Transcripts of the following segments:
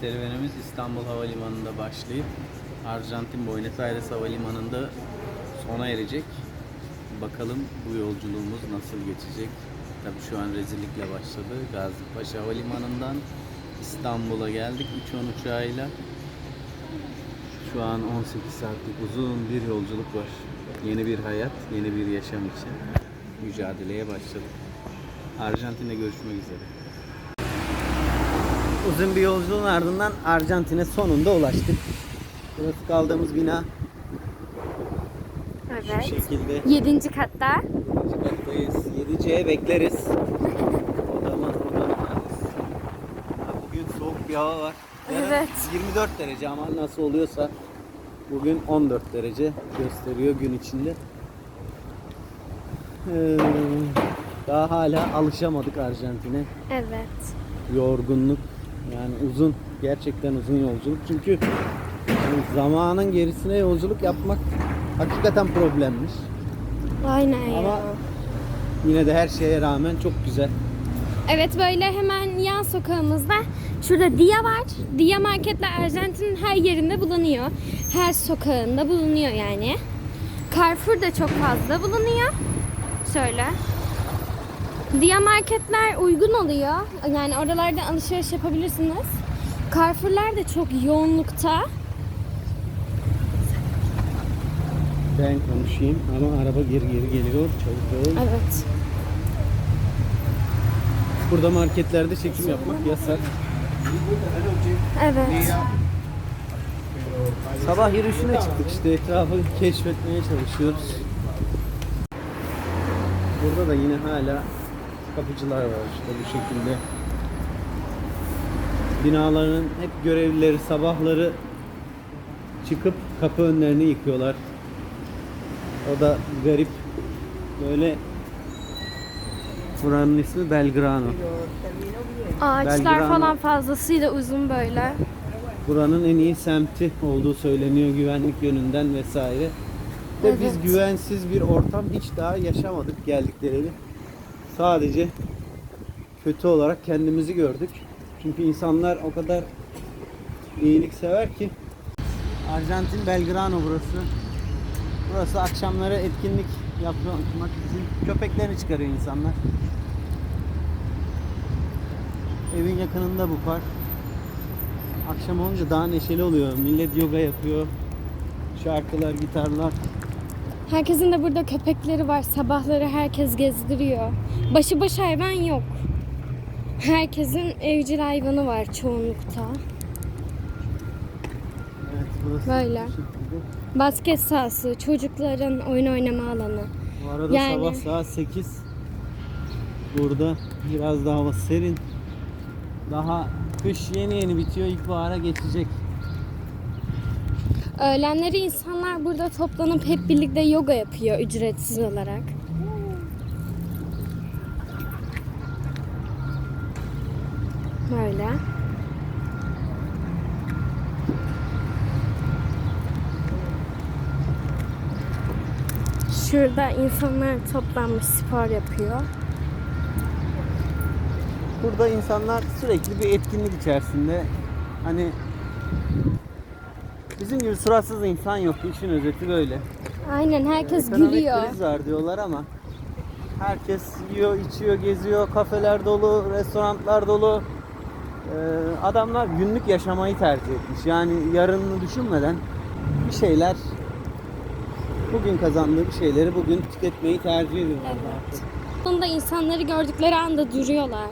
Serüvenimiz İstanbul Havalimanı'nda başlayıp Arjantin Buenos Aires Havalimanı'nda sona erecek. Bakalım bu yolculuğumuz nasıl geçecek. Tabii şu an rezillikle başladı. Gazipaşa Havalimanı'ndan İstanbul'a geldik 3-10 uçağıyla. Şu an 18 saatlik uzun bir yolculuk var. Yeni bir hayat, yeni bir yaşam için mücadeleye başladık. Arjantin'de görüşmek üzere. Uzun bir yolculuğun ardından Arjantin'e sonunda ulaştık. Burası kaldığımız bina şu Evet. şekilde. Yedinci katta. İkinci kattayız. 7C'ye bekleriz. Odamız. Ha, Bugün soğuk bir hava var. Yarın Evet. 24 derece ama nasıl oluyorsa bugün 14 derece gösteriyor gün içinde. Ee, daha hala alışamadık Arjantin'e. Evet. yorgunluk yani uzun gerçekten uzun yolculuk çünkü yani zamanın gerisine yolculuk yapmak hakikaten problemmiş Aynen ya. Ama- yine de her şeye rağmen çok güzel Evet böyle hemen yan sokağımızda şurada Dia var. Dia marketler Arjantin'in her yerinde bulunuyor. Her sokağında bulunuyor yani. Carrefour da çok fazla bulunuyor. Şöyle. Dia marketler uygun oluyor. Yani oralarda alışveriş yapabilirsiniz. Carrefour'lar da çok yoğunlukta. ben konuşayım ama araba geri geri geliyor çabuk ol Evet. burada marketlerde çekim yapmak yasak Evet. sabah yürüyüşüne çıktık işte etrafı keşfetmeye çalışıyoruz burada da yine hala kapıcılar var işte bu şekilde binaların hep görevlileri sabahları çıkıp kapı önlerini yıkıyorlar. O da garip. Böyle buranın ismi Belgrano. Ağaçlar Belgrano. falan fazlasıyla uzun böyle. Buranın en iyi semti olduğu söyleniyor güvenlik yönünden vesaire. Ve biz Evet. güvensiz bir ortam hiç daha yaşamadık geldikleri. Sadece kötü olarak kendimizi gördük. Çünkü insanlar o kadar iyiliksever ki. Arjantin Belgrano burası. Burası akşamları etkinlik yapmak için köpeklerini çıkarıyor insanlar. Evin yakınında bu park. Akşam olunca daha neşeli oluyor. Millet yoga yapıyor. Şarkılar, gitarlar. Herkesin de burada köpekleri var. Sabahları herkes gezdiriyor. Başıboş hayvan yok. Herkesin evcil hayvanı var çoğunlukta. Evet, burası Böyle. bu şekilde. Basket sahası, çocukların oyun oynama alanı. Bu arada Yani- sabah saat 8. Burada biraz daha hava serin. Daha kış yeni yeni bitiyor. İlkbahara geçecek. Öğlenleri insanlar burada toplanıp hep birlikte yoga yapıyor ücretsiz olarak. Böyle. Şurada insanlar toplanmış spor yapıyor. Burada insanlar sürekli bir etkinlik içerisinde. Hani bizim gibi suratsız insan yok. İşin özeti böyle. Aynen herkes Ekonomik gülüyor. kriz var diyorlar ama herkes yiyor, içiyor, geziyor, kafeler dolu, restoranlar dolu. Ee, adamlar günlük yaşamayı tercih etmiş. Yani yarını düşünmeden bir şeyler bugün kazandığı bir şeyleri bugün tüketmeyi tercih ediyorlar. Evet. Bunda insanları gördükleri anda duruyorlar.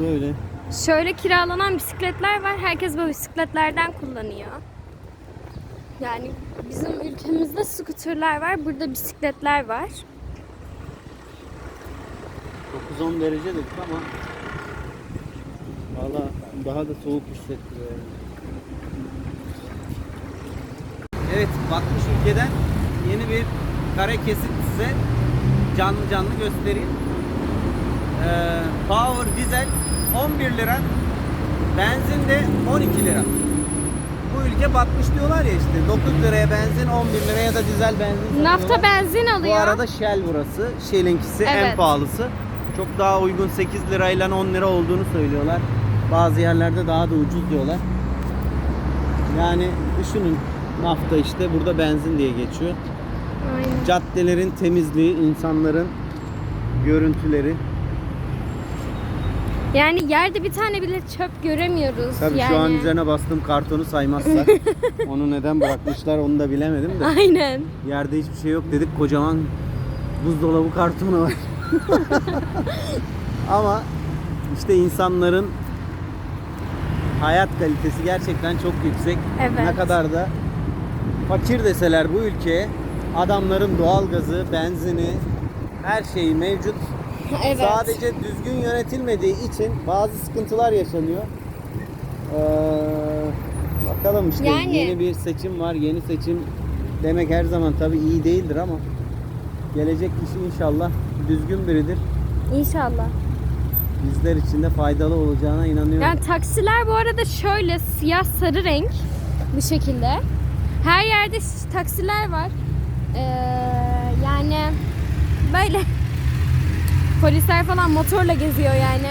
Böyle. Şöyle kiralanan bisikletler var. Herkes bu bisikletlerden kullanıyor. Yani bizim ülkemizde skuterler var. Burada bisikletler var. 9-10 derece dedik ama valla daha da soğuk hissettiriyor. yani. Evet, batmış ülkeden yeni bir kare kesit size canlı canlı göstereyim. Ee, Power Diesel 11 lira, benzin de 12 lira. Bu ülke batmış diyorlar ya işte 9 liraya benzin 11 liraya da dizel benzin Nafta satıyorlar. benzin Bu alıyor. arada Shell burası. Shell'inkisi en Evet. pahalısı. Çok daha uygun 8 lirayla 10 lira olduğunu söylüyorlar. Bazı yerlerde daha da ucuz diyorlar. Yani düşünün nafta işte burada benzin diye geçiyor. Aynen. Caddelerin temizliği, insanların görüntüleri. Yani yerde bir tane bile çöp göremiyoruz. Tabii yani. şu an üzerine bastığım kartonu saymazsak onu neden bırakmışlar onu da bilemedim de. Aynen. Yerde hiçbir şey yok dedik kocaman buzdolabı kartonu var. Ama işte insanların hayat kalitesi gerçekten çok yüksek. Evet. Ne kadar da fakir deseler bu ülkeye adamların doğalgazı, benzini, her şeyi mevcut. Evet. Sadece düzgün yönetilmediği için bazı sıkıntılar yaşanıyor. Ee, bakalım işte Yani- yeni bir seçim var. Yeni seçim demek her zaman tabii iyi değildir ama gelecek kişi inşallah düzgün biridir. İnşallah. Bizler için de faydalı olacağına inanıyorum. Yani taksiler bu arada şöyle siyah sarı renk bu şekilde. Her yerde taksiler var. Ee, yani böyle polisler falan motorla geziyor yani.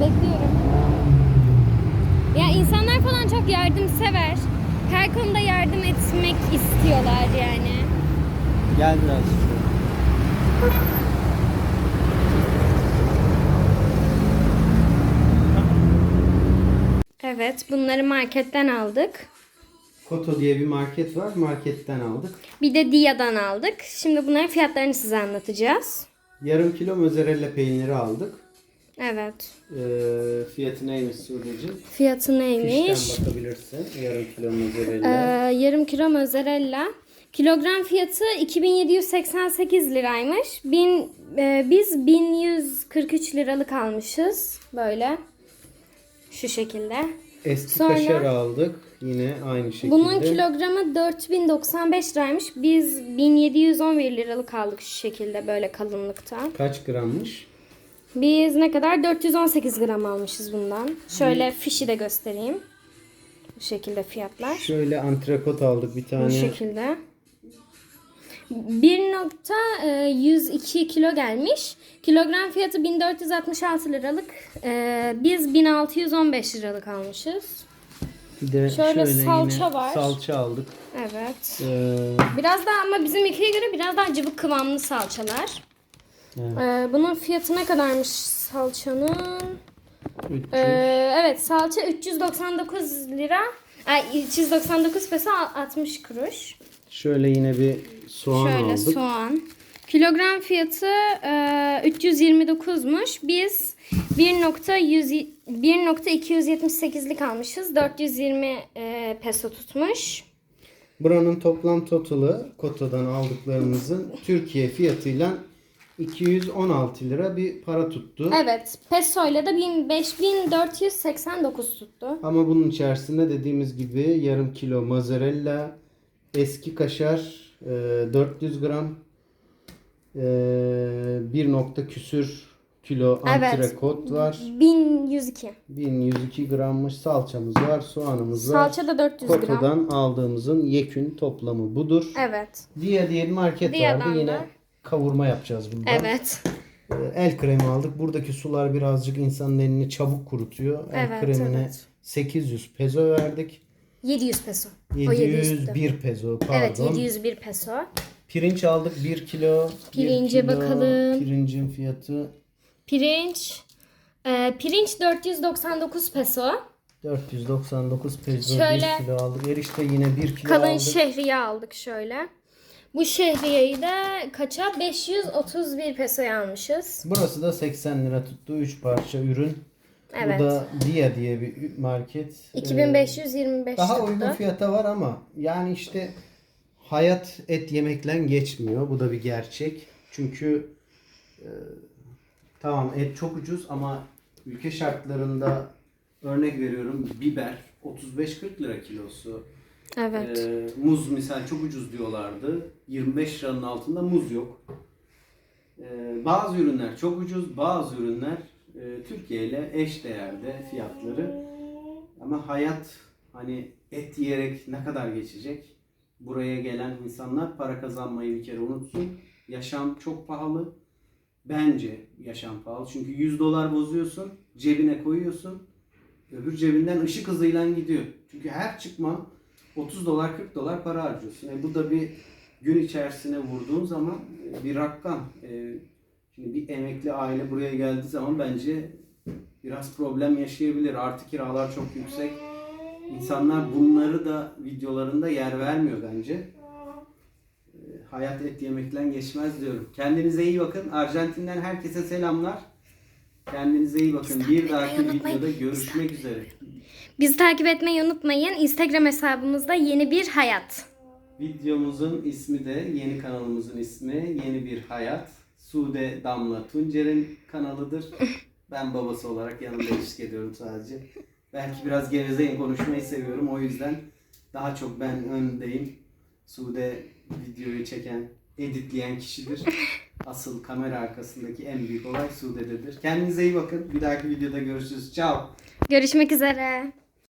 Bekliyorum. Ya insanlar falan çok yardımsever. Her konuda yardım etmek istiyorlar yani. Gel biraz. Evet, bunları marketten aldık. Koto diye bir market var. Marketten aldık. Bir de Dia'dan aldık. Şimdi bunların fiyatlarını size anlatacağız. Yarım kilo mozzarella peyniri aldık. Evet. Ee, fiyatı neymiş Sude'cim? Fiyatı neymiş? Fişten bakabilirsin. Yarım kilo Ee, mozzarella. yarım kilo mozzarella. Kilogram fiyatı 2788 liraymış. Bin, e, biz 1143 liralık almışız. Böyle. Şu şekilde. Eski sonra- kaşar aldık. Yine aynı şekilde. Bunun kilogramı 4095 liraymış. Biz 1711 liralık aldık şu şekilde böyle kalınlıkta. Kaç grammış? Biz ne kadar 418 gram almışız bundan. Şöyle fişi de göstereyim. Bu şekilde fiyatlar. Şöyle antrekot aldık bir Bu tane. şekilde. 1.102 kilo gelmiş. Kilogram fiyatı 1466 liralık. Ee, biz 1615 liralık almışız. Bir de Şöyle şöyle salça yine var. Salça aldık. Evet. Ee, Biraz daha ama bizim ülkeye göre biraz daha cıvık kıvamlı salçalar. Evet. Ee, bunun fiyatı ne kadarmış salçanın? 300. Ee, evet salça 399 lira. Ay 399 peso 60 kuruş. Şöyle yine bir soğan Şöyle aldık. soğan. Kilogram fiyatı e, 329'muş. Biz 1.100 1.278'lik almışız. 420 e, peso tutmuş. Buranın toplam totalı Koto'dan aldıklarımızın Türkiye fiyatıyla 216 lira bir para tuttu. Evet, peso ile de 1000 5489 tuttu. Ama bunun içerisinde dediğimiz gibi yarım kilo mozzarella, eski kaşar, e, 400 gram, e, bir nokta küsür kilo Evet. antrekot var. 1102. 1102 grammış salçamız var, soğanımız var. Salça da 400 gram. Koto'dan aldığımızın yekün toplamı budur. Evet. Diye bir market Dia'dan vardı. Yine da. kavurma yapacağız bundan. Evet. E, El kremi aldık. Buradaki sular birazcık insanın elini çabuk kurutuyor. El Evet, kremine evet. 800 peso verdik. 700 peso. O 700 tuttu. 701 peso pardon. Evet 701 peso. Pirinç aldık 1 kilo. Bir Pirince kilo bakalım. Pirincin fiyatı Pirinç. e, pirinç 499 peso. 499 peso Şöyle 1 kilo aldık. Erişte yine 1 kilo Kalın aldık. şehriye aldık şöyle. Bu şehriyeyi de kaça? 531 pesoya almışız. Burası da 80 lira tuttu. 3 parça ürün. Evet. Bu da Dia diye bir market. Ee, 2525 Daha tuttu. uygun fiyata var ama yani işte hayat et yemekle geçmiyor. Bu da bir gerçek. Çünkü e, tamam et çok ucuz ama ülke şartlarında örnek veriyorum biber 35-40 lira kilosu. Evet. E, muz misal çok ucuz diyorlardı. 25 liranın altında muz yok. E, bazı ürünler çok ucuz, bazı ürünler e, Türkiye ile eş değerde fiyatları. Ama hayat hani et yiyerek ne kadar geçecek? Buraya gelen insanlar para kazanmayı bir kere unutsun. Yaşam çok pahalı. Bence yaşam pahalı. Çünkü 100 dolar bozuyorsun, cebine koyuyorsun. Öbür cebinden ışık hızıyla gidiyor. Çünkü her çıkma 30 dolar 40 dolar para harcıyorsun. E bu da bir gün içerisine vurduğun zaman e, bir rakam. E, şimdi bir emekli aile buraya geldiği zaman bence biraz problem yaşayabilir. Artı kiralar çok yüksek. İnsanlar bunları da videolarında yer vermiyor bence. E, Hayat et yemekten geçmez diyorum. Kendinize iyi bakın. Arjantin'den herkese selamlar. Kendinize iyi bakın. Bir dahaki videoda görüşmek üzere. Bizi takip etmeyi unutmayın. Instagram hesabımızda yeni bir hayat. Videomuzun ismi de yeni kanalımızın ismi Yeni Bir Hayat. Sude Damla Tuncer'in kanalıdır. Ben babası olarak yanında eşlik ediyorum sadece. Belki biraz gevezeyim konuşmayı seviyorum. O yüzden daha çok ben öndeyim. Sude videoyu çeken, editleyen kişidir. Asıl kamera arkasındaki en büyük olay Sude'dedir. Kendinize iyi bakın. Bir dahaki videoda görüşürüz. Ciao. Görüşmek üzere.